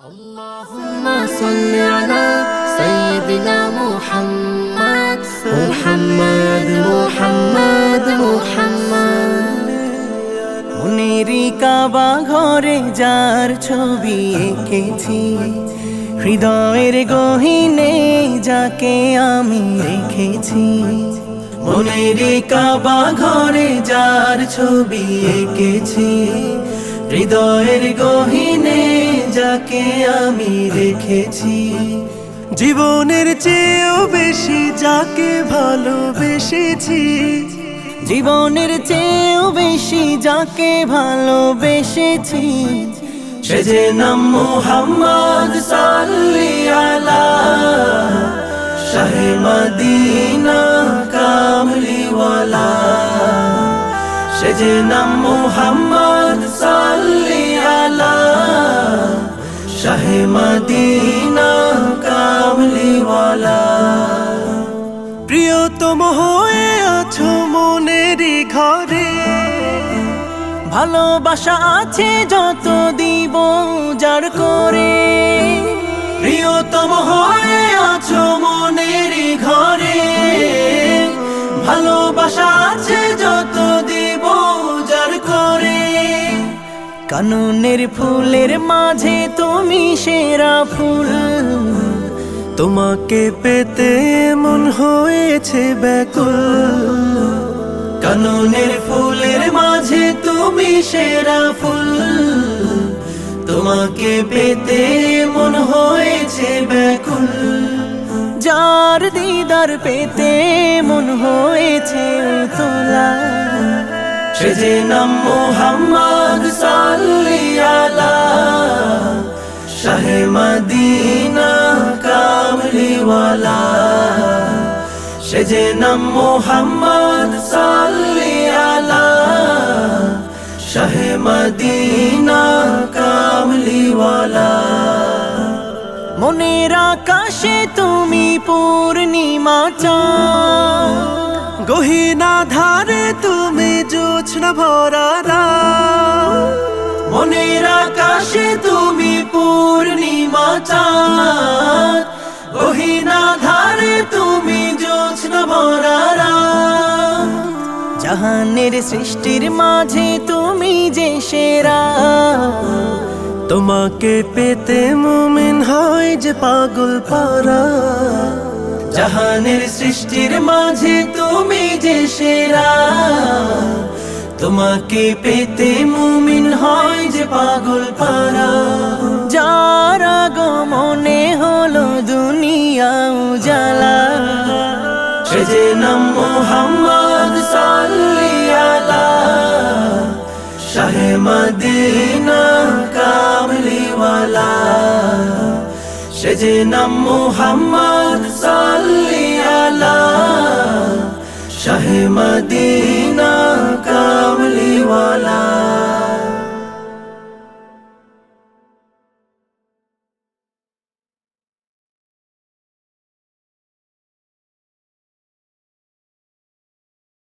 اللهم صل على سيدنا محمد محمد محمد محمد মনেরই কাবা ঘরে যার ছবি এঁকেছি হৃদয়ের গহিনে যাকে আমি রেখেছি মনেরই কাবা ঘরে যার ছবি এঁকেছি হৃদয়ের গহিনে যাকে আমি রেখেছি জীবনের চেয়েও বেশি যাকে ভালোবেসেছি, জীবনের চেয়েও বেশি যাকে ভালোবেসেছি। সে যে নাম মোহাম্মদ সাল্লি আলা শাহে মদিনা কামলিওয়ালা। সে যে নাম মোহাম্মদ সাল্লি আলা শাহে মদিনা কামলিওয়ালা প্রিয়তম হয়ে আছো মনেরই ঘরে। ভালোবাসা আছে যত দিব যার করে। প্রিয়তম হয়ে আছো মনেরই কাননের ফুলের মাঝে তুমি সেরা ফুল। তোমাকে পেতে মন হয়েছে ব্যাকুল। কাননের ফুলের মাঝে তুমি সেরা ফুল। তোমাকে পেতে মন হয়েছে ব্যাকুল। যার দিদার পেতে মন হয়েছে তোলা সে নাম মোহাম্মদ সাল্লি আলা শাহে মদিনা কামলিওয়ালা সে নাম মোহাম্মদ সাল্লি আলা শাহে মদিনা কামলিওয়ালা মনের আকাশে তুমি পূর্ণিমা চাঁদ গহিনা ধারে তুমি জোছনা ভরা রাত। মনের আকাশে তুমি পূর্ণিমা চাঁদ গহিনা ধারে তুমি জোছনা ভরা রাত। জাহানের সৃষ্টির মাঝে তুমি যে সেরা তোমাকে পেতে মুমিন হয় যে পাগল পারা জাহানের সৃষ্টির মাঝে তুমি যে সেরা তোমাকে পেতে মুমিন হয় যে পাগল পারা। যার মনে হলো দুনিয়া উজালা। সে যে নাম মোহাম্মদ সাল্লি আলা শাহে মদিনা কামলিওয়ালা সে যে নাম মোহাম্মদ সাল্লি আলা শাহে মদিনা কামলিওয়ালা